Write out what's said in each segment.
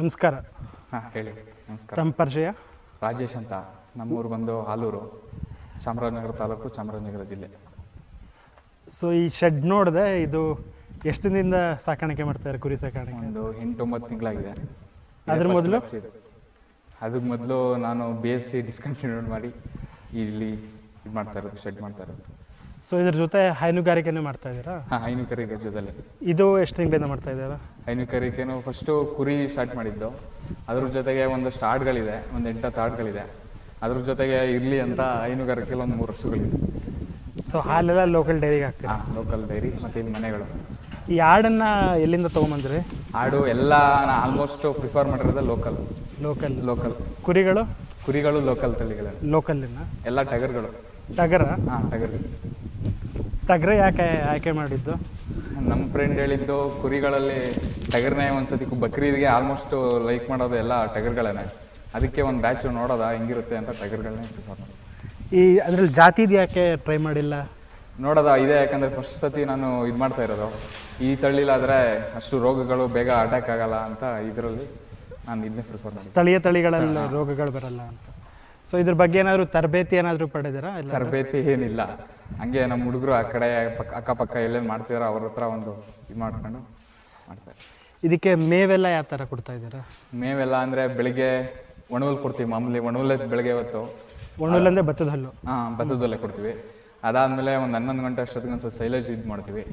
ನಮಸ್ಕಾರ. ಹಾಂ ಹೇಳಿ. ನಮಸ್ಕಾರ. ತಮ್ಮ ಪರಿಚಯ? ರಾಜೇಶ್ ಅಂತ. ನಮ್ಮೂರು ಬಂದು ಹಾಲೂರು ಚಾಮರಾಜನಗರ ತಾಲೂಕು ಚಾಮರಾಜನಗರ ಜಿಲ್ಲೆ. ಸೊ ಈ ಶೆಡ್ ನೋಡಿದೆ ಇದು ಎಷ್ಟು ದಿನದಿಂದ ಸಾಕಾಣಿಕೆ ಮಾಡ್ತಾರೆ ಕುರಿ ಸಾಕಾಣಿಕೆ? ಒಂದು ಎಂಟೊಂಬತ್ತು ತಿಂಗಳಾಗಿದೆ. ಅದ್ರ ಮೊದಲು? ಅದಕ್ಕೆ ಮೊದಲು ನಾನು ಬಿ ಎಸ್ ಸಿ ಡಿಸ್ಕಂಟಿನ್ಯೂಡ್ ಮಾಡಿ ಇಲ್ಲಿ ಇದು ಮಾಡ್ತಾ ಇರೋದು ಶೆಡ್ ಮಾಡ್ತಾ ಇರೋದು. ಸೊ ಇದ್ರ ಜೊತೆ ಹೈನುಗಾರಿಕೆನೂ ಮಾಡ್ತಾ ಇದ್ದೀರಾ? ಹಾಂ ಜೊತೆ ಜೊತೆಲೆ. ಇದು ಎಷ್ಟು ತಿಂಗಳಿಂದ ಮಾಡ್ತಾ ಇದ್ದೀರಾ? ಹೈನುಗಾರಿಕೆನು ಫಸ್ಟು ಕುರಿ ಸ್ಟಾರ್ಟ್ ಮಾಡಿದ್ದು. ಅದ್ರ ಜೊತೆಗೆ ಒಂದಷ್ಟು ಆಡ್ಗಳಿದೆ ಒಂದು ಎಂಟತ್ತು ಆಡ್ಗಳಿದೆ. ಅದ್ರ ಜೊತೆಗೆ ಇರಲಿ ಅಂತ ಹೈನುಗಾರಿಕೆಯಲ್ಲಿ ಒಂದು ಮೂರು ವರ್ಷಗಳಿದೆ. ಸೊ ಹಾಲೆಲ್ಲ ಲೋಕಲ್ ಡೈರಿಗೆ ಹಾಕ್ತೀರಾ? ಹಾಂ ಲೋಕಲ್ ಡೈರಿ ಮತ್ತು ಇಲ್ಲಿ ಮನೆಗಳು. ಈ ಆಡನ್ನು ಎಲ್ಲಿಂದ ತೊಗೊಂಬಂದ್ರಿ? ಆಡು ಎಲ್ಲ ಆಲ್ಮೋಸ್ಟ್ ಪ್ರಿಫರ್ ಮಾಡಿರೋದೇ ಲೋಕಲ್ ಲೋಕಲ್ ಲೋಕಲ್ ಕುರಿಗಳು? ಕುರಿಗಳು ಲೋಕಲ್ ತಳಿಗಳು. ಲೋಕಲ್ಲಿನ ಎಲ್ಲ ಟಗರ್ಗಳು. ಟಗರ? ಹಾಂ ಟಗರ್ಗಳು. ಟಗರ ಯಾಕೆ ಆಯ್ಕೆ ಮಾಡಿದ್ದು? ನಮ್ಮ ಫ್ರೆಂಡ್ ಹೇಳಿದ್ದು ಕುರಿಗಳಲ್ಲಿ ಟಗರ್ನೇ ಒಂದ್ಸತಿ ಬಕ್ರೀದ್ಗೆ ಆಲ್ಮೋಸ್ಟ್ ಲೈಕ್ ಮಾಡೋದು ಎಲ್ಲ ಟಗರ್ಗಳೇನೆ. ಅದಕ್ಕೆ ಒಂದು ಬ್ಯಾಚ್ ನೋಡೋದ ಹೆಂಗಿರುತ್ತೆ ಅಂತ ಟಗರ್ಗಳನ್ನೇ ಪ್ರಿಫರ್ ಮಾಡೋದು ಈ ಅದ್ರಲ್ಲಿ ಜಾತಿದು ಯಾಕೆ ಟ್ರೈ ಮಾಡಿಲ್ಲ? ನೋಡೋದ ಇದೆ ಯಾಕಂದರೆ ಫಸ್ಟ್ ಸತಿ ನಾನು ಇದು ಮಾಡ್ತಾ ಇರೋದು. ಈ ತಳಿಲಾದರೆ ಅಷ್ಟು ರೋಗಗಳು ಬೇಗ ಅಟ್ಯಾಕ್ ಆಗಲ್ಲ ಅಂತ ಇದರಲ್ಲಿ ನಾನು ಇದನ್ನೇ ಪ್ರಿಫರ್ ಸ್ಥಳೀಯ ತಳಿಗಳಲ್ಲಿ ರೋಗಗಳು ಬರಲ್ಲ ಅಂತ. ಸೊ ಇದ್ರ ಬಗ್ಗೆ ಏನಾದರೂ ತರಬೇತಿ ಏನಾದರೂ ಪಡೆದಿರಾ? ಇಲ್ಲ ತರಬೇತಿ ಏನಿಲ್ಲ. ಹಂಗೆ ನಮ್ಮ ಹುಡುಗರು ಆ ಕಡೆ ಪಕ್ಕ ಅಕ್ಕಪಕ್ಕ ಎಲ್ಲೇನು ಮಾಡ್ತಿದಾರೋ ಅವ್ರ ಹತ್ರ ಒಂದು ಇದು ಮಾಡ್ಕೊಂಡು ಮಾಡ್ತಾರೆ. ಇದಕ್ಕೆ ಮೇವೆಲ್ಲ ಯಾವ ಥರ ಕೊಡ್ತಾ ಇದ್ದೀರಾ? ಮೇವೆಲ್ಲ ಅಂದರೆ ಬೆಳಿಗ್ಗೆ ಒಣಹುಲ್ ಕೊಡ್ತೀವಿ ಮಾಮೂಲಿ ಒಣವಲ್ಲೇ ಬೆಳಗ್ಗೆ ಹೊತ್ತು. ಅಂದರೆ ಭತ್ತದ ಹಲ್ಲು. ಹಾಂ ಭತ್ತದಲ್ಲೇ ಕೊಡ್ತೀವಿ. ಅದಾದಮೇಲೆ ಒಂದು ಹನ್ನೊಂದು ಗಂಟೆ ಅಷ್ಟೊತ್ತಿಗೆ ಒಂದು ಸ್ವಲ್ಪ ಸೈಲೇಜ್ ಇದು ಮಾಡ್ತೀವಿ.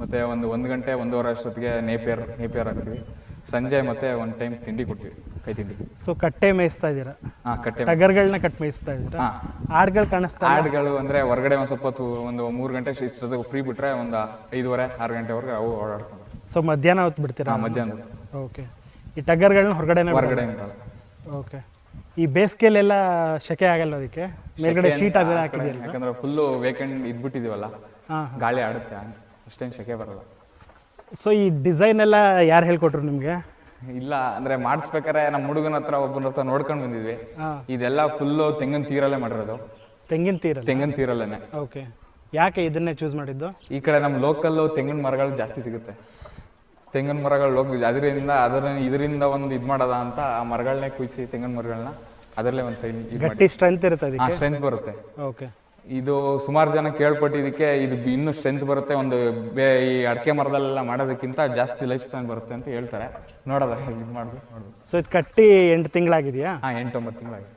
ಮತ್ತು ಒಂದು ಒಂದು ಗಂಟೆ ಒಂದೂವರೆ ಅಷ್ಟೊತ್ತಿಗೆ ನೇಪಿಯರ್ ನೇಪಿಯರ್ ಹಾಕ್ತೀವಿ. ಸಂಜೆ ಮತ್ತೆ ಒಂದು ಟೈಮ್ ತಿಂಡಿ ಕೊಡ್ತೀವಿ ಕೈ ತಿಂಡಿ. ಸೊ ಕಟ್ಟೆ ಮೇಯಿಸ್ತಾ ಇದ್ದೀರಾ? ಹಾ ಕಟ್ಟೆ ಟಗರ್ಗಳನ್ನ ಕಟ್ ಮೇಯಿಸ್ತಾ ಇದ್ದೀರಾ? ಹಾಂ. ಆಡ್ಗಳು ಕಾಣಿಸ್ತಾ ಆಡ್ಗಳು ಅಂದ್ರೆ ಹೊರಗಡೆ ಒಂದು ಸ್ವಲ್ಪ ಹೊತ್ತು ಒಂದು ಮೂರು ಗಂಟೆ ಇಷ್ಟೊತ್ತಿಗೆ ಫ್ರೀ ಬಿಟ್ರೆ ಒಂದು ಐದುವರೆ ಆರು ಗಂಟೆವರೆಗೆ ಅವು ಓಡಾಡ್ಕೊಂಡು. ಸೊ ಮಧ್ಯಾಹ್ನ ಹೊತ್ತು ಬಿಡ್ತೀರಾ? ಆ ಮಧ್ಯಾಹ್ನ ಓಕೆ ಈ ಟಗರ್ಗಳನ್ನ ಹೊರಗಡೆನೆ ಹೊರಗಡೆ. ಓಕೆ ಈ ಬೇಸಿಗೆಲೆಲ್ಲ ಶೆಕೆ ಆಗಲ್ಲ ಅದಕ್ಕೆ? ಮೇಲ್ಗಡೆ ಶೀಟ್ ಆಗಲ್ಲ ಹಾಕಿದೆಯಲ್ಲ ಯಾಕಂದ್ರೆ ಫುಲ್ಲು ವೇಕೆಂಡ್ ಇದ್ಬಿಟ್ಟಿದೀವಲ್ಲ ಹಾಂ. ಗಾಳಿ ಆಡುತ್ತೆ ಅಷ್ಟೇನು ಶೆಕೆ ಬರಲ್ಲ. ಸೊ ಈ ಡಿಸೈನ್ ಎಲ್ಲ ಯಾರು ಹೇಳ್ಕೊಟ್ರು ನಿಮಗೆ? ಇಲ್ಲ ಅಂದ್ರೆ ಮಾಡಿಸ್ಬೇಕಾರೆ ನಮ್ಮ ಹುಡುಗನ ಹತ್ರ ಒಬ್ಬನ ಹತ್ರ ನೋಡ್ಕೊಂಡು ಬಂದಿದ್ವಿ. ಇದೆಲ್ಲ ಫುಲ್ಲು ತೆಂಗಿನ ತೀರಲ್ಲೇ ಮಾಡಿರೋದು. ತೆಂಗಿನ ತೀರ ತೆಂಗಿನ ತೀರಲ್ಲೇನೆ. ಓಕೆ. ಯಾಕೆ ಇದನ್ನೇ ಚೂಸ್ ಮಾಡಿದ್ದು? ಈ ಕಡೆ ನಮ್ಮ ಲೋಕಲ್ ತೆಂಗಿನ ಮರಗಳು ಜಾಸ್ತಿ ಸಿಗುತ್ತೆ. ತೆಂಗಿನ ಮರಗಳು ಲೋಕ ಅದರಿಂದ ಅದರ ಇದರಿಂದ ಒಂದು ಇದು ಮಾಡೋದ ಅಂತ ಆ ಮರಗಳನ್ನೇ ಕುಯ್ಸಿ ತೆಂಗಿನ ಮರಗಳನ್ನ ಅದರಲ್ಲೇ ಒಂದು ಗಟ್ಟಿ ಸ್ಟ್ರೆಂತ್ ಇರುತ್ತೆ ಅದಕ್ಕೆ? ಸ್ಟ್ರೆಂತ್ ಬರುತ್ತೆ. ಓಕೆ. ಇದು ಸುಮಾರು ಜನ ಕೇಳ್ಪಟ್ಟಿದ್ದಕ್ಕೆ ಇದು ಇನ್ನೂ ಸ್ಟ್ರೆಂತ್ ಬರುತ್ತೆ. ಒಂದು ಬೇ ಈ ಅಡಿಕೆ ಮರದಲ್ಲೆಲ್ಲ ಮಾಡೋದಕ್ಕಿಂತ ಜಾಸ್ತಿ ಲೈಫ್ ಸ್ಪ್ಯಾನ್ ಬರುತ್ತೆ ಅಂತ ಹೇಳ್ತಾರೆ. ನೋಡೋದ ಇದು ಮಾಡ್ಬೇಕು ನೋಡ್ಬೇಕು. ಸೊ ಇದು ಕಟ್ಟಿ ಎಂಟು ತಿಂಗಳಾಗಿದೆಯಾ? ಹಾಂ ಎಂಟೊಂಬತ್ತು ತಿಂಗಳಾಗಿ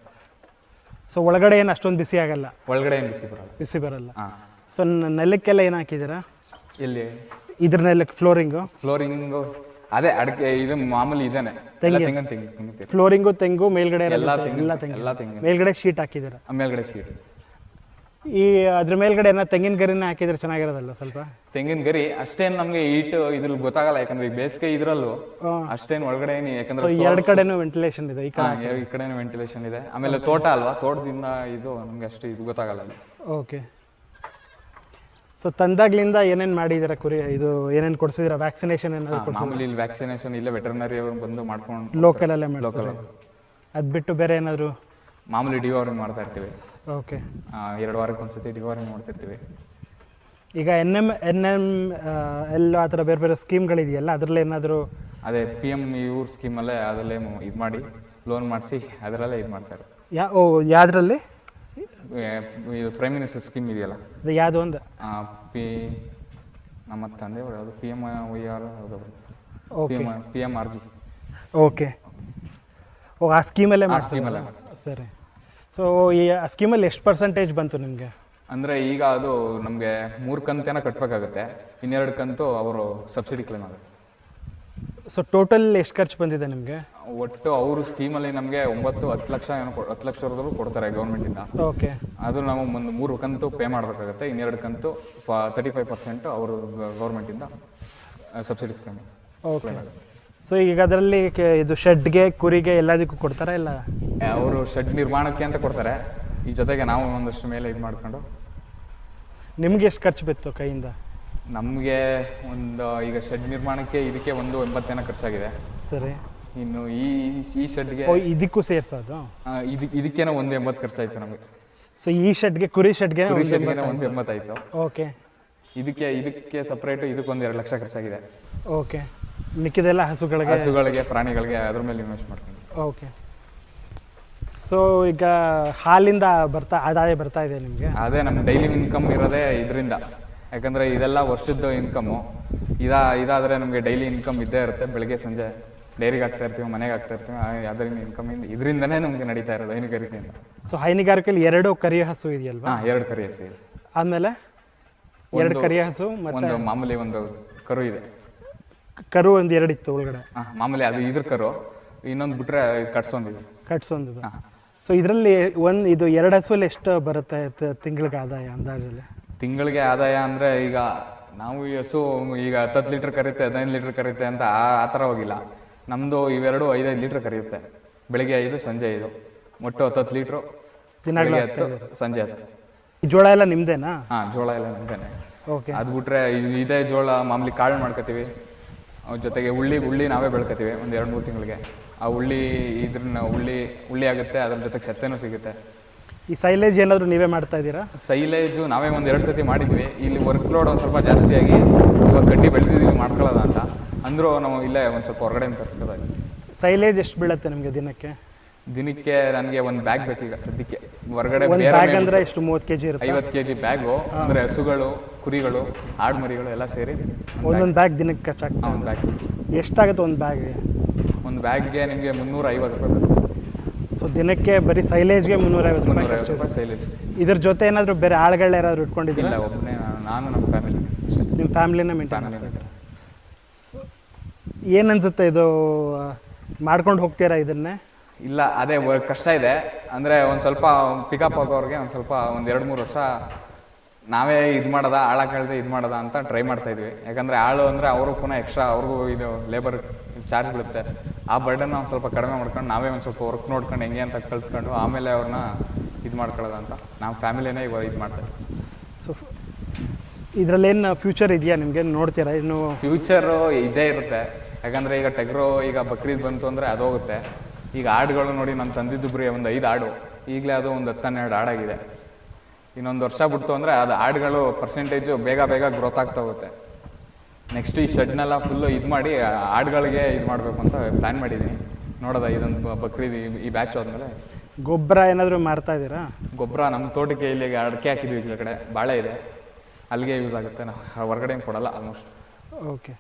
ಸೊ ಒಳಗಡೆ ಏನು ಅಷ್ಟೊಂದು ಬಿಸಿ ಆಗಲ್ಲ? ಒಳಗಡೆ ಏನು ಬಿಸಿ ಬರಲ್ಲ. ಬಿಸಿ ಬರಲ್ಲ. ಹಾಂ. ಸೊ ನೆಲಕ್ಕೆಲ್ಲ ಏನು ಹಾಕಿದ್ದೀರಾ? ಇಲ್ಲಿ ಇದ್ರ ನೆಲಕ್ಕೆ ಫ್ಲೋರಿಂಗು ಫ್ಲೋರಿಂಗು ಅದೇ ಅಡಿಕೆ ಇದು ಮಾಮೂಲಿ ಇದೇನೆ. ತೆಂಗಿನ. ಫ್ಲೋರಿಂಗು ತೆಂಗು ಮೇಲ್ಗಡೆ ಎಲ್ಲ ತೆಂಗು ಎಲ್ಲ ತೆಂಗು ಮೇಲ್ಗಡೆ ಶೀಟ್ ಹಾಕಿದ್ದೀರಾ? ಮೇಲ್ಗಡೆ ಸೀರೆ ಈ ಅದ್ರ ಮೇಲ್ಗಡೆ ಏನೋ ತೆಂಗಿನ ಗರಿನ ಹಾಕಿದ್ರೆ ಚೆನ್ನಾಗಿರೋದಲ್ಲ ಸ್ವಲ್ಪ? ತೆಂಗಿನ ಗರಿ ಅಷ್ಟೇನು ನಮಗೆ ಈಟ್ ಇದ್ರಲ್ಲಿ ಗೊತ್ತಾಗಲ್ಲ ಯಾಕಂದ್ರೆ ಈ ಬೇಸಿಗೆ ಇದ್ರಲ್ಲೂ. ಅಷ್ಟೇನು ಒಳಗಡೆ ಏನು ಯಾಕಂದ್ರೆ ಎರಡು ಕಡೆನೂ ವೆಂಟಿಲೇಷನ್ ಇದೆ ಈ ಕಡೆ ಈ ಕಡೆನೂ ವೆಂಟಿಲೇಷನ್ ಇದೆ. ಆಮೇಲೆ ತೋಟ ಅಲ್ವಾ ತೋಟದಿಂದ ಇದು ನಮ್ಗೆ ಅಷ್ಟು ಇದು ಗೊತ್ತಾಗಲ್ಲ ಅಲ್ಲಿ. ಓಕೆ ಸೊ ತಂದಾಗ್ಲಿಂದ ಏನೇನು ಮಾಡಿದ್ದೀರಾ ಕುರಿ ಇದು ಏನೇನು ಕೊಡ್ಸಿದ್ದೀರಾ ವ್ಯಾಕ್ಸಿನೇಷನ್ ಏನಾದ್ರು ಮಾಮೂಲಿ ಇಲ್ಲಿ ವ್ಯಾಕ್ಸಿನೇಷನ್ ಇಲ್ಲೇ ವೆಟರ್ನರಿ ಅವರು ಬಂದು ಮಾಡ್ಕೊಂಡು ಲೋಕಲಲ್ಲೇ ಲೋಕಲ್ ಅದು ಬಿಟ್ಟು ಬೇರೆ ಏನಾದರೂ? ಮಾಮೂಲಿ ಡಿವೋರಿಂಗ್ ಮಾಡ್ತಾ ಇರ್ತೀವಿ. ಓಕೆ ಎರಡು ವಾರಕ್ಕೆ ಒಂದ್ಸತಿ ಡಿವೋರಿಂಗ್ ಮಾಡ್ತಿರ್ತೀವಿ ಈಗ ಎನ್ ಎಂ ಎನ್ ಎಂ ಎಲ್ಲ ಆ ಥರ ಬೇರೆ ಬೇರೆ ಸ್ಕೀಮ್ಗಳಿದೆಯಲ್ಲ ಅದರಲ್ಲಿ ಏನಾದರೂ ಅದೇ ಪಿ ಎಂ ಇವ್ರ ಸ್ಕೀಮಲ್ಲೇ ಅದರಲ್ಲೇ ಇದು ಮಾಡಿ ಲೋನ್ ಮಾಡಿಸಿ ಅದರಲ್ಲೇ ಇದು ಮಾಡ್ತಾರೆ ಯಾ ಓ ಯಾವುದ್ರಲ್ಲಿ? ಇದು ಪ್ರೈಮ್ ಮಿನಿಸ್ಟರ್ ಸ್ಕೀಮ್ ಇದೆಯಲ್ಲ? ಅದು ಯಾವುದು ಒಂದು? ಪಿ ನಮ್ಮ ತಂದೆ ಯಾವುದು? ಪಿ ಎಂ ವೈ ಆರ್ ಯಾವುದು P okay M P M R G okay ಓ ಆ ಸ್ಕೀಮಲ್ಲೇ ಮಾಡಿ ಸ್ಕೀಮಲ್ಲೇ ಸರಿ. ಸೊ ಈ ಸ್ಕೀಮಲ್ಲಿ ಎಷ್ಟು ಪರ್ಸೆಂಟೇಜ್ ಬಂತು ನಿಮಗೆ? ಅಂದರೆ ಈಗ ಅದು ನಮಗೆ ಮೂರು ಕಂತೇನ ಕಟ್ಟಬೇಕಾಗುತ್ತೆ ಇನ್ನೆರಡು ಕಂತು ಅವರು ಸಬ್ಸಿಡಿ ಕ್ಲೇಮ್ ಆಗುತ್ತೆ. ಸೊ ಟೋಟಲ್ ಎಷ್ಟು ಖರ್ಚು ಬಂದಿದೆ ನಿಮಗೆ? ಒಟ್ಟು ಅವರು ಸ್ಕೀಮಲ್ಲಿ ನಮಗೆ ಒಂಬತ್ತು ಹತ್ತು ಲಕ್ಷ ಏನೋ ಕೊ- ಹತ್ತು ಲಕ್ಷವರೆಗೂ ಕೊಡ್ತಾರೆ ಗೌರ್ಮೆಂಟಿಂದ ಓಕೆ ಅದು ನಾವು ಒಂದು ಮೂರು ಕಂತು ಪೇ ಮಾಡಬೇಕಾಗುತ್ತೆ. ಇನ್ನೆರಡು ಕಂತು ತರ್ಟಿ ಫೈವ್ ಪರ್ಸೆಂಟ್ ಅವರು ಗೌರ್ಮೆಂಟಿಂದ ಸಬ್ಸಿಡಿ ಸ್ಕೀಮ್ ಓಕೆ ಸೊ ಈಗ ಅದರಲ್ಲಿ ಇದು ಶೆಡ್ಗೆ ಕುರಿಗೆ ಎಲ್ಲದಕ್ಕೂ ಕೊಡ್ತಾರಾ ಇಲ್ಲ? ಅವರು ಶೆಡ್ ನಿರ್ಮಾಣಕ್ಕೆ ಅಂತ ಕೊಡ್ತಾರೆ. ಈ ಜೊತೆಗೆ ನಾವು ಒಂದಷ್ಟು ಮೇಲೆ ಇದು ಮಾಡ್ಕೊಂಡು. ನಿಮ್ಗೆ ಎಷ್ಟು ಖರ್ಚು ಬಿತ್ತು ಕೈಯಿಂದ? ನಮಗೆ ಒಂದು ಈಗ ಶೆಡ್ ನಿರ್ಮಾಣಕ್ಕೆ ಇದಕ್ಕೆ ಒಂದು ಎಂಬತ್ತೇನೋ ಖರ್ಚಾಗಿದೆ. ಸರಿ. ಇನ್ನು ಈ ಈ ಶೆಡ್ಗೆ ಓ ಇದಕ್ಕೂ ಸೇರ್ಸೋದು ಇದಕ್ಕೆ ಇದಕ್ಕೇನೋ ಒಂದು ಎಂಬತ್ತು ಖರ್ಚಾಯ್ತು ನಮಗೆ. ಸೊ ಈ ಶೆಡ್ಗೆ ಕುರಿ ಶೆಡ್ಗೆ ಕುರಿ ಒಂದು ಎಂಬತ್ತಾಯ್ತು. ಓಕೆ ಇದಕ್ಕೆ ಇದಕ್ಕೆ ಸಪ್ರೇಟು ಇದಕ್ಕೆ ಒಂದು ಎರಡು ಲಕ್ಷ ಖರ್ಚಾಗಿದೆ. ಓಕೆ ಮಿಕ್ಕಿದೆಲ್ಲ ಹಸುಗಳಿಗೆ? ಹಸುಗಳಿಗೆ ಪ್ರಾಣಿಗಳಿಗೆ ಅದ್ರ ಮೇಲೆ ಇನ್ವೆಸ್ಟ್ ಮಾಡ್ಕೊಂಡು. ಓಕೆ ಸೊ ಈಗ ಹಾಲಿಂದ ಬರ್ತಾ ಆದಾಯ ಬರ್ತಾ ಇದೆ ನಿಮಗೆ? ಅದೇ ನಮ್ಮ ಡೈಲಿ ಇನ್ಕಮ್ ಇರೋದೇ ಇದರಿಂದ. ಯಾಕಂದ್ರೆ ಇದೆಲ್ಲ ವರ್ಷದ್ದು ಇನ್ಕಮ್ ಇದ ಇದಾದರೆ ನಮಗೆ ಡೈಲಿ ಇನ್ಕಮ್ ಇದ್ದೇ ಇರುತ್ತೆ. ಬೆಳಗ್ಗೆ ಸಂಜೆ ಡೈರಿಗೆ ಆಗ್ತಾ ಇರ್ತೀವಿ ಮನೆಗೆ ಆಗ್ತಾ ಇರ್ತೀವಿ. ಅದರಿಂದ ಇನ್ಕಮ್ ಇದರಿಂದನೇ ನಮಗೆ ನಡೀತಾ ಇರೋದು ಹೈನುಗಾರಿಕೆಯಿಂದ ಸೊ ಹೈನುಗಾರಿಕೆಯಲ್ಲಿ ಎರಡು ಕರಿಯ ಹಸು ಇದೆಯಲ್ವಾ? ಹಾಂ ಎರಡು ಕರಿ ಹಸು ಇದೆ. ಆಮೇಲೆ ಎರಡು ಕರಿಯ ಹಸು ಮತ್ತು ಒಂದು ಮಾಮೂಲಿ ಒಂದು ಕರು ಇದೆ. ಕರು ಒಂದು ಎರಡು ಇತ್ತು ಒಳಗಡೆ. ಹಾಂ ಮಾಮೂಲಿ ಅದು ಇದ್ರ ಕರು ಇನ್ನೊಂದು ಬಿಟ್ರೆ ಕಟ್ಸೊಂದಿದೆ ಕಟ್ಸೊಂದು ಸೊ ಇದರಲ್ಲಿ ಒಂದು ಇದು ಎರಡು ಹಸುವಲ್ಲಿ ಎಷ್ಟು ಬರುತ್ತೆ ತ- ತಿಂಗಳಿಗೆ ಆದಾಯ ಅಂದಾಜಲ್ಲಿ? ತಿಂಗಳಿಗೆ ಆದಾಯ ಅಂದ್ರೆ ಈಗ ನಾವು ಈ ಹಸು ಈಗ ಹತ್ತತ್ತು ಲೀಟರ್ ಕರೀತೆ ಹದಿನೈದು ಲೀಟರ್ ಕರೀತೆ ಅಂತ ಆ ಆ ಥರ ಹೋಗಿಲ್ಲ. ನಮ್ಮದು ಇವೆರಡು ಐದೈದು ಲೀಟ್ರ್ ಕರೆಯುತ್ತೆ. ಬೆಳಿಗ್ಗೆ ಐದು ಸಂಜೆ ಐದು. ಒಟ್ಟು ಹತ್ತತ್ತು ಲೀಟ್ರು ಬೆಳಿಗ್ಗೆ ಹತ್ತು ಸಂಜೆ ಹತ್ತು. ಈ ಜೋಳ ಎಲ್ಲ ನಿಮ್ದೇನಾ? ಹಾಂ ಜೋಳ ಎಲ್ಲ ನಮ್ದೇನೆ. ಓಕೆ ಅದು ಬಿಟ್ರೆ ಇದೇ ಜೋಳ ಮಾಮೂಲಿ ಕಾಳು ಮಾಡ್ಕೋತೀವಿ. ಜೊತೆಗೆ ಉಳ್ಳಿ ಉಳ್ಳಿ ನಾವೇ ಬೆಳ್ಕೊತೀವಿ ಒಂದು ಎರಡು ಮೂರು ತಿಂಗಳಿಗೆ. ಆ ಉಳ್ಳಿ ಇದ್ರನ್ನ ಉಳ್ಳಿ ಉಳ್ಳಿ ಆಗುತ್ತೆ ಅದ್ರ ಜೊತೆಗೆ ಸತ್ತೆನೂ ಸಿಗುತ್ತೆ. ಈ ಸೈಲೇಜ್ ಏನಾದರೂ ನೀವೇ ಮಾಡ್ತಾ ಇದ್ದೀರಾ? ಸೈಲೇಜು ನಾವೇ ಒಂದು ಎರಡು ಸತಿ ಮಾಡಿದ್ವಿ. ಇಲ್ಲಿ ವರ್ಕ್ ಲೋಡ್ ಒಂದು ಸ್ವಲ್ಪ ಜಾಸ್ತಿಯಾಗಿ ಇವಾಗ ಕಡ್ಡಿ ಬೆಳೆದಿದ್ದೀವಿ ಮಾಡ್ಕೊಳ್ಳೋದ ಅಂತ. ಅಂದರೂ ನಾವು ಇಲ್ಲೇ ಒಂದು ಸ್ವಲ್ಪ ಹೊರಗಡೆಯಿಂದ ತರಿಸ್ಕೋದಾಗಿ ಸೈಲೇಜ್ ಎಷ್ಟು ಬೀಳುತ್ತೆ ನಿಮಗೆ ದಿನಕ್ಕೆ? ದಿನಕ್ಕೆ ನನಗೆ ಒಂದು ಬ್ಯಾಗ್ ಬೇಕೀಗ ಸದ್ಯಕ್ಕೆ. ಹೊರಗಡೆ ಒಂದು ಬ್ಯಾಗ್ ಅಂದರೆ ಎಷ್ಟು? ಮೂವತ್ತು ಕೆಜಿ ಇರುತ್ತೆ? ಐವತ್ತು ಕೆ ಜಿ ಬ್ಯಾಗು ಅಂದರೆ ಹಸುಗಳು ಕುರಿಗಳು ಆಡು ಮರಿಗಳು ಎಲ್ಲ ಸೇರಿ ಒಂದೊಂದು ಬ್ಯಾಗ್ ದಿನಕ್ಕೆ ಖರ್ಚಾಗ್ತದೆ ಒಂದು ಬ್ಯಾಗ್ ಎಷ್ಟಾಗುತ್ತೆ ಒಂದು ಬ್ಯಾಗ್ಗೆ ಒಂದು ಬ್ಯಾಗ್ಗೆ ನಿಮಗೆ ಮುನ್ನೂರ ಐವತ್ತು ರೂಪಾಯಿ. ಸೊ ದಿನಕ್ಕೆ ಬರೀ ಸೈಲೇಜ್ಗೆ ಮುನ್ನೂರ ಐವತ್ತು ರೂಪಾಯಿ ಸೈಲೇಜ್ ಇದ್ರ ಜೊತೆ ಏನಾದರೂ ಬೇರೆ ಆಳುಗಳನ್ನ ಯಾರಾದರೂ ಇಟ್ಕೊಂಡಿದ್ದೀರಾ? ಇಲ್ಲ ಒಬ್ಬನೇ ನಾನು ನಮ್ಮ ಫ್ಯಾಮಿಲಿ ನಿಮ್ಮ ಫ್ಯಾಮಿಲಿನ ಮೇಂಟೈನ್ ಏನು ಅನ್ಸುತ್ತೆ ಇದು ಮಾಡ್ಕೊಂಡು ಹೋಗ್ತೀರಾ ಇದನ್ನೇ? ಇಲ್ಲ ಅದೇ ಕಷ್ಟ ಇದೆ. ಅಂದರೆ ಒಂದು ಸ್ವಲ್ಪ ಪಿಕಪ್ ಆಗೋರಿಗೆ ಒಂದು ಸ್ವಲ್ಪ ಒಂದು ಎರಡು ಮೂರು ವರ್ಷ ನಾವೇ ಇದು ಮಾಡೋದ ಆಳ ಕೇಳದೆ ಇದು ಮಾಡೋದ ಅಂತ ಟ್ರೈ ಮಾಡ್ತಾ ಇದ್ವಿ. ಯಾಕಂದರೆ ಆಳು ಅಂದರೆ ಅವರು ಪುನಃ ಎಕ್ಸ್ಟ್ರಾ ಅವ್ರಿಗೂ ಇದು ಲೇಬರ್ ಚಾರ್ಜ್ ಬೀಳುತ್ತೆ. ಆ ಬರ್ಡನ್ನ ಒಂದು ಸ್ವಲ್ಪ ಕಡಿಮೆ ಮಾಡ್ಕೊಂಡು ನಾವೇ ಒಂದು ಸ್ವಲ್ಪ ವರ್ಕ್ ನೋಡ್ಕೊಂಡು ಹೆಂಗೆ ಅಂತ ಕಲ್ತ್ಕೊಂಡು ಆಮೇಲೆ ಅವ್ರನ್ನ ಇದು ಮಾಡ್ಕೊಳ್ಳೋದು ಅಂತ. ನಾವು ಫ್ಯಾಮಿಲಿನೇ ಇವಾಗ ಇದು ಮಾಡ್ತಾರೆ ಸೊ ಇದರಲ್ಲೇನು ಫ್ಯೂಚರ್ ಇದೆಯಾ ನಿಮಗೆ? ನೋಡ್ತೀರಾ ಇನ್ನು? ಫ್ಯೂಚರು ಇದೇ ಇರುತ್ತೆ. ಯಾಕಂದರೆ ಈಗ ಟೆಗ್ರೋ ಈಗ ಬಕ್ರೀದ್ ಬಂತು ಅಂದರೆ ಅದು ಹೋಗುತ್ತೆ. ಈಗ ಆಡುಗಳು ನೋಡಿ ನಾನು ತಂದಿದ್ದು ಬರೀ ಒಂದು ಐದು ಆಡು. ಈಗಲೇ ಅದು ಒಂದು ಹತ್ತನ್ನೆರಡು ಹಾಡಾಗಿದೆ ಇನ್ನೊಂದು ವರ್ಷ ಬಿಡ್ತು ಅಂದರೆ ಅದು ಆಡುಗಳು ಪರ್ಸೆಂಟೇಜು ಬೇಗ ಬೇಗ ಗ್ರೋತ್ ಆಗ್ತಾ ಹೋಗುತ್ತೆ. ನೆಕ್ಸ್ಟ್ ಈ ಶೆಡ್ನೆಲ್ಲ ಫುಲ್ಲು ಇದು ಮಾಡಿ ಆ ಆಡುಗಳಿಗೆ ಇದು ಮಾಡಬೇಕು ಅಂತ ಪ್ಲ್ಯಾನ್ ಮಾಡಿದ್ದೀನಿ ನೋಡೋದ ಇದೊಂದು ಬಕ್ರೀದ್ ಈ- ಬ್ಯಾಚ್ ಆದಮೇಲೆ ಗೊಬ್ಬರ ಏನಾದರೂ ಮಾಡ್ತಾ ಇದ್ದೀರಾ? ಗೊಬ್ಬರ ನಮ್ಮ ತೋಟಕ್ಕೆ ಇಲ್ಲಿಗೆ ಅಡಿಕೆ ಹಾಕಿದ್ವಿ ಈ ಕಡೆ ಬಾಳೆ ಇದೆ. ಅಲ್ಲಿಗೆ ಯೂಸ್ ಆಗುತ್ತೆ. ನಾವು ಹೊರಗಡೆ ಕೊಡಲ್ಲ ಆಲ್ಮೋಸ್ಟ್ ಓಕೆ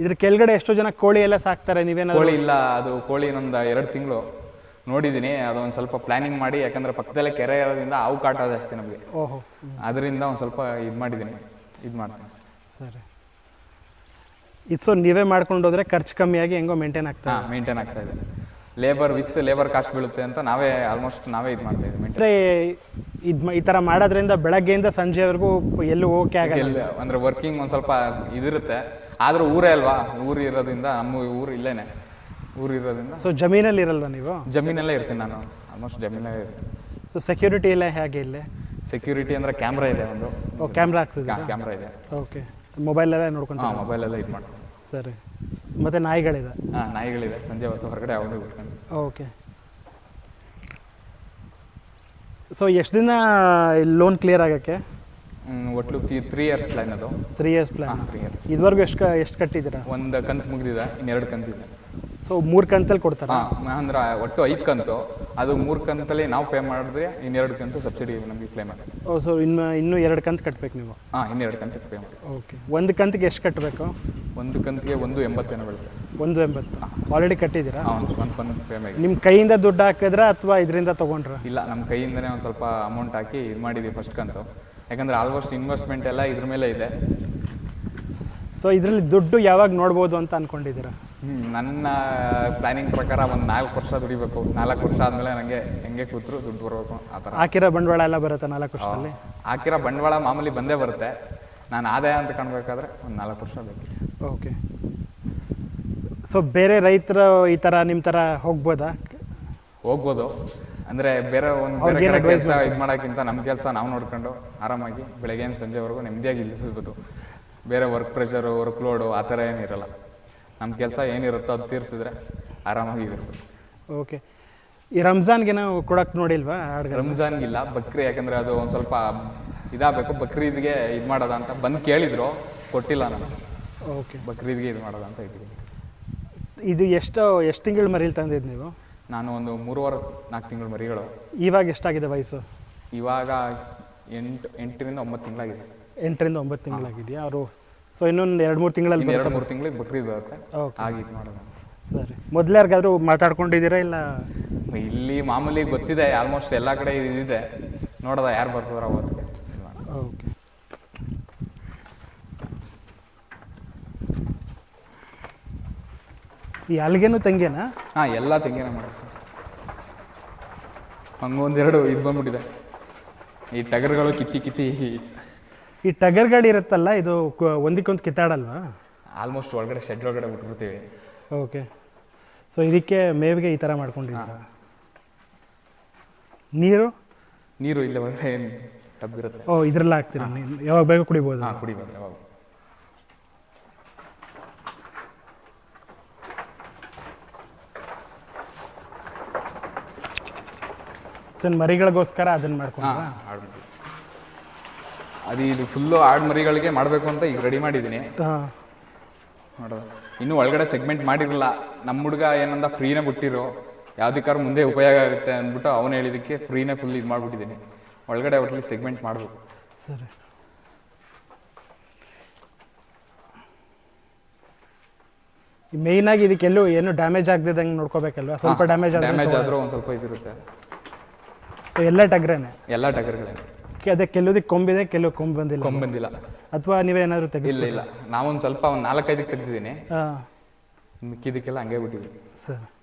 ಇದ್ರ ಕೆಳಗಡೆ ಎಷ್ಟೋ ಜನ ಕೋಳಿ ಎಲ್ಲ ಸಾಕ್ತಾರೆ ನೀವೇನಾದ್ರು ಕೋಳಿ ಇಲ್ಲ ಅದು ಕೋಳಿ ಇನ್ನೊಂದು ಎರಡು ತಿಂಗಳು ನೋಡಿದ್ದೀನಿ ಅದೊಂದು ಸ್ವಲ್ಪ ಪ್ಲಾನಿಂಗ್ ಮಾಡಿ ಯಾಕಂದ್ರೆ ಪಕ್ಕದಲ್ಲೇ ಕೆರೆ ಇರೋದ್ರಿಂದ ಹಾವು ಕಾಟ ಜಾಸ್ತಿ ನಮಗೆ. ಓಹೋ. ಅದರಿಂದ ಒಂದು ಸ್ವಲ್ಪ ಇದು ಮಾಡಿದ್ದೀನಿ ಇದು ಮಾಡ್ತೀನಿ. ಸರಿ. ಇದು ಸೊ ನೀವೇ ಮಾಡ್ಕೊಂಡು ಹೋದ್ರೆ ಖರ್ಚು ಕಮ್ಮಿಯಾಗಿ ಹೆಂಗೋ ಮೇಂಟೈನ್ ಆಗ್ತದೆ ಹಾಂ ಮೇಂಟೈನ್ ಆಗ್ತಾ ಇದೆ. ಲೇಬರ್ ವಿತ್ ಲೇಬರ್ ಕಾಸ್ಟ್ ಬೀಳುತ್ತೆ ಅಂತ ನಾವೇ ಆಲ್ಮೋಸ್ಟ್ ನಾವೇ ಇದು ಮಾಡ್ತಾ ಇದ್ದೀವಿ ಅಂದರೆ ಇದು ಈ ಥರ ಮಾಡೋದ್ರಿಂದ ಬೆಳಗ್ಗೆಯಿಂದ ಸಂಜೆವರೆಗೂ ಎಲ್ಲೂ ಓಕೆ ಆಗಲ್ಲ. ಅಂದ್ರೆ ವರ್ಕಿಂಗ್ ಒಂದು ಸ್ವಲ್ಪ ಇದಿರುತ್ತೆ. ಆದರೂ ಊರೇ ಅಲ್ವಾ? ಊರು ಇರೋದ್ರಿಂದ ನಮ್ಮ ಊರು ಇಲ್ಲೇನೆ. ಊರು ಇರೋದ್ರಿಂದ ಸೊ ಜಮೀನಲ್ಲಿ ಇರಲ್ವಾ ನೀವು? ಜಮೀನಲ್ಲೇ ಇರ್ತೀನಿ ನಾನು. ಆಲ್ಮೋಸ್ಟ್ ಜಮೀನಲ್ಲೇ ಇರ್ತೀನಿ. ಸೊ ಸೆಕ್ಯೂರಿಟಿ ಎಲ್ಲ ಹೇಗೆ ಇಲ್ಲ? ಸೆಕ್ಯೂರಿಟಿ ಅಂದರೆ ಕ್ಯಾಮ್ರಾ ಇದೆ ಒಂದು. ಓ ಕ್ಯಾಮ್ರಾ ಹಾಕ್ಸಿದ್ರೆ ಕ್ಯಾಮ್ರಾ ಇದೆ? ಓಕೆ ಮೊಬೈಲೆಲ್ಲ ನೋಡ್ಕೊಂಡು ಹಾಂ ಮೊಬೈಲೆಲ್ಲ ಇದು ಮಾಡಿ ಸರಿ. ಮತ್ತು ನಾಯಿಗಳಿದೆ? ಹಾಂ ನಾಯಿಗಳಿದೆ. ಸಂಜೆ ಹೊತ್ತು ಹೊರಗಡೆ ಯಾವುದೇ ಬಿಟ್ಕೊಂಡು. ಓಕೆ ಸೊ ಎಷ್ಟು ದಿನ ಲೋನ್ ಕ್ಲಿಯರ್ ಆಗೋಕ್ಕೆ? ಒಟ್ಟು ತ್ರೀ ಇಯರ್ಸ್ ಪ್ಲಾನ್ ಅದು. Three years plan three year ಇದುವರೆಗೂ ಎಷ್ಟು ಎಷ್ಟು ಕಟ್ಟಿದ್ದೀರಾ? ಒಂದು ಕಂತು ಮುಗಿದಿದೆ ಇನ್ನೆರಡು ಕಂತಿದೆ ಸೊ ಮೂರು ಕಂತಲ್ಲಿ ಕೊಡ್ತಾರಾ? ಹಾಂ ಅಂದ್ರೆ ಒಟ್ಟು ಐದು ಕಂತು. ಅದು ಮೂರು ಕಂತಲ್ಲಿ ನಾವು ಪೇ ಮಾಡಿದ್ರೆ ಇನ್ನೆರಡು ಕಂತು ಸಬ್ಸಿಡಿ ನಮಗೆ ಕ್ಲೇಮ್ ಆಗುತ್ತೆ. ಓ ಸೊ ಇನ್ನು ಇನ್ನೂ ಎರಡು ಕಂತು ಕಟ್ಬೇಕು ನೀವು? ಹಾಂ ಇನ್ನೆರಡು ಕಂತು ಪೇ ಮಾಡಿ ಓಕೆ ಒಂದು ಕಂತಿಗೆ ಎಷ್ಟು ಕಟ್ಟಬೇಕು ಒಂದು ಕಂತಿಗೆ ಒಂದು ಎಂಬತ್ತೇನೋ ಬೀಳುತ್ತೆ. ಒಂದು ಎಂಬತ್ತು. ಆಲ್ರೆಡಿ ಕಟ್ಟಿದ್ದೀರಾ? ನಿಮ್ಮ ಕೈಯಿಂದ ದುಡ್ಡು ಹಾಕಿದ್ರಾ ಅಥವಾ ಇದರಿಂದ ತೊಗೊಂಡ್ರಾ? ಇಲ್ಲ ನಮ್ಮ ಕೈಯಿಂದನೇ ಒಂದು ಸ್ವಲ್ಪ ಅಮೌಂಟ್ ಹಾಕಿ ಇದು ಮಾಡಿದ್ವಿ ಫಸ್ಟ್ ಕಂತು. ಯಾಕಂದ್ರೆ ಆಲ್ಮೋಸ್ಟ್ ಇನ್ವೆಸ್ಟ್ಮೆಂಟ್ ಎಲ್ಲ ಇದ್ರ ಮೇಲೆ ಇದೆ. ಸೊ ಇದರಲ್ಲಿ ದುಡ್ಡು ಯಾವಾಗ ನೋಡ್ಬೋದು ಅಂತ ಅನ್ಕೊಂಡಿದ್ದೀರಾ? ಹ್ಮ್, ನನ್ನ ಪ್ಲಾನಿಂಗ್ ಪ್ರಕಾರ ಒಂದು ನಾಲ್ಕು ವರ್ಷ ದುಡಿಬೇಕು. ನಾಲ್ಕು ವರ್ಷ ಆದಮೇಲೆ ನನಗೆ ಹೆಂಗೆ ಕೂತ್ರು ದುಡ್ಡು ಬರಬೇಕು ಆ ಥರ. ಹಾಕಿರೋ ಬಂಡವಾಳ ಎಲ್ಲ ಬರುತ್ತೆ ನಾಲ್ಕು ವರ್ಷದಲ್ಲಿ? ಹಾಕಿರೋ ಬಂಡವಾಳ ಮಾಮೂಲಿ ಬಂದೇ ಬರುತ್ತೆ. ನಾನು ಆದಾಯ ಅಂತ ಕಾಣಬೇಕಾದ್ರೆ ಒಂದು ನಾಲ್ಕು ವರ್ಷ ಬೇಕು ಓಕೆ ಸೊ ಬೇರೆ ರೈತರು ಈ ಥರ ನಿಮ್ಮ ಥರ ಹೋಗ್ಬೋದಾ? ಹೋಗ್ಬೋದು. ಅಂದರೆ ಬೇರೆ ಒಂದು ಬೇರೆ ಕಡೆ ಕೆಲಸ ಇದು ಮಾಡೋಕ್ಕಿಂತ ನಮ್ಮ ಕೆಲಸ ನಾವು ನೋಡ್ಕೊಂಡು ಆರಾಮಾಗಿ ಬೆಳಗ್ಗೆ ಸಂಜೆವರೆಗೂ ನೆಮ್ಮದಿಯಾಗಿ ಇಲ್ಲಿಸ್ಬೋದು ಬೇರೆ ವರ್ಕ್ ಪ್ರೆಷರು ವರ್ಕ್ ಲೋಡು ಆ ಥರ ಏನಿರಲ್ಲ ನಮ್ಮ ಕೆಲಸ ಏನಿರುತ್ತೋ ಅದು ತೀರಿಸಿದ್ರೆ ಆರಾಮಾಗಿ ಇರ್ಬೋದು. ಓಕೆ. ಈ ರಂಜಾನ್ಗೆ ನಾವು ಕೊಡಕ್ಕೆ ನೋಡಿಲ್ವಾ ರಂಜಾನ್ಗಿಲ್ಲ ಬಕ್ರಿ ಯಾಕಂದರೆ ಅದು ಒಂದು ಸ್ವಲ್ಪ ಇದಾಗಬೇಕು. ಬಕ್ರೀದ್ಗೆ ಇದು ಮಾಡೋದ ಅಂತ ಬಂದು ಕೇಳಿದ್ರು ಕೊಟ್ಟಿಲ್ಲ ನಾನು. ಓಕೆ. ಬಕ್ರೀದ್ಗೆ ಇದು ಮಾಡೋದು ಅಂತ ಇದ್ದೀನಿ. ಇದು ಎಷ್ಟು ಎಷ್ಟು ತಿಂಗಳು ಮರೀಲಿ ತಂದಿದ್ದು ನೀವು? ನಾನು ಒಂದು ಮೂರುವರೆ ನಾಲ್ಕು ತಿಂಗಳು ಮರಿಗಳು. ಇವಾಗ ಎಷ್ಟಾಗಿದೆ ವಯಸ್ಸು? ಇವಾಗ ಎಂಟು ಎಂಟರಿಂದ ಒಂಬತ್ತು ತಿಂಗಳಾಗಿದೆ. ಎಂಟರಿಂದ ಒಂಬತ್ತು ತಿಂಗಳಾಗಿದೆಯಾ? ಅವರು ಸೊ ಇನ್ನೊಂದು ಎರಡು ಮೂರು ತಿಂಗಳಲ್ಲಿ ಎರಡು ಮೂರು ತಿಂಗಳಿಗೆ ಬಕ್ರೀದ್ ಬರುತ್ತೆ. ಇದು ಮಾಡೋದು. ಸರಿ. ಮೊದಲು ಯಾರಿಗಾದ್ರೂ ಮಾತಾಡ್ಕೊಂಡಿದ್ದೀರಾ ಇಲ್ಲ? ಇಲ್ಲಿ ಮಾಮೂಲಿ ಗೊತ್ತಿದೆ ಆಲ್ಮೋಸ್ಟ್ ಎಲ್ಲ ಕಡೆ ಇದಿದೆ. ನೋಡೋದ ಯಾರು ಬರ್ತಾರ ಅವತ್ತು. ಓಕೆ. ಈ ಅಲ್ಗೆನೂ ತಂಗೇನಾ ಹಾಂ ಎಲ್ಲ ತೆಂಗಿನ ಮಾಡೋದು ಹಂಗೊಂದೆರಡು ಇದು ಬಂದ್ಬಿಟ್ಟಿದೆ. ಈ ಟಗರ್ಗಳು ಕಿತ್ತಿ ಕಿತ್ತಿ ಈ ಟಗರ್ ಗಾಡಿ ಇರುತ್ತಲ್ಲ ಇದು ಕ- ಒಂದಕ್ಕೊಂದು ಕಿತ್ತಾಡಲ್ವಾ? ಆಲ್ಮೋಸ್ಟ್ ಒಳಗಡೆ ಶೆಡ್ ಒಳಗಡೆ ಬಿಟ್ಬಿಡ್ತೀವಿ. ಓಕೆ. ಸೊ ಇದಕ್ಕೆ ಮೇವಿಗೆ ಈ ಥರ ಮಾಡ್ಕೊಂಡಿದ್ದೀರಾ? ನೀರು? ನೀರು ಇಲ್ಲೇ ಒಳಗಡೆ ಏನು ಇರುತ್ತೆ ಓ ಇದ್ರಲ್ಲ ಹಾಕ್ತೀರಾ? ನೀರು ಯಾವಾಗ ಬೇಗ ಕುಡಿಬೋದು? ಹಾಂ ಕುಡಿಬೋದು ಯಾವಾಗ? ಸೊ ಮರಿಗಳಿಗೋಸ್ಕರ ಅದನ್ನ ಮಾಡ್ಕೊಂಡ್ರಾ? ಅದು ಇದು ಫುಲ್ಲು ಆಡ್ ಮರಿಗಳಿಗೆ ಮಾಡಬೇಕು ಅಂತ ಈಗ ರೆಡಿ ಮಾಡಿದ್ದೀನಿ. ಹಾಂ. ನೋಡೋದು ಇನ್ನೂ ಒಳಗಡೆ ಸೆಗ್ಮೆಂಟ್ ಮಾಡಿರಲಿಲ್ಲ ನಮ್ಮ ಹುಡುಗ ಏನಂದ ಫ್ರೀನೇ ಬಿಟ್ಟಿರು. ಯಾವ್ದಕ್ಕಾದ್ರು ಮುಂದೆ ಉಪಯೋಗ ಆಗುತ್ತೆ ಅಂದ್ಬಿಟ್ಟು ಅವನು ಹೇಳಿದಕ್ಕೆ ಫ್ರೀನೇ ಫುಲ್ ಇದು ಮಾಡಿಬಿಟ್ಟಿದ್ದೀನಿ. ಒಳಗಡೆ ಒಟ್ಟಲ್ಲಿ ಸೆಗ್ಮೆಂಟ್ ಮಾಡಬೇಕು. ಸರಿ. ಮೇಯ್ನ್ ಆಗಿ ಇದಕ್ಕೆಲ್ಲೂ ಏನು ಡ್ಯಾಮೇಜ್ ಆಗದಿದ್ದಂಗೆ ನೋಡ್ಕೋಬೇಕಲ್ವಾ? ಸ್ವಲ್ಪ ಡ್ಯಾಮೇಜ್ ಡ್ಯಾಮೇಜ್ ಆದರೂ ಒಂದು ಸ್ವಲ್ಪ ಇದಿರುತ್ತೆ. ಸೊ ಎಲ್ಲ ಟಗ್ರೇನೆ. ಎಲ್ಲ ಟಗರ್ಗಳೇ. ಅದೇ ಕೆಲವುದಕ್ಕೆ ಕೊಂಬಿದೆ ಕೆಲವು ಕೊಂಬ್ ಬಂದಿಲ್ಲ. ಕೊಂಬ್ ಬಂದಿಲ್ಲ. ಅಥವಾ ನೀವೇನಾದ್ರು ತೆಗಿಲ್ಲ ಇಲ್ಲ ಇಲ್ಲ. ನಾವೊಂದು ಸ್ವಲ್ಪ ಒಂದು ನಾಲ್ಕೈದಕ್ಕೆ ತೆಗ್ದಿದ್ದೀನಿ. ಹಾಂ. ಮಿಕ್ಕಿದಕ್ಕೆಲ್ಲ ಹಂಗೆ ಬಿಟ್ಟಿದ್ದೀನಿ ಸರಿ.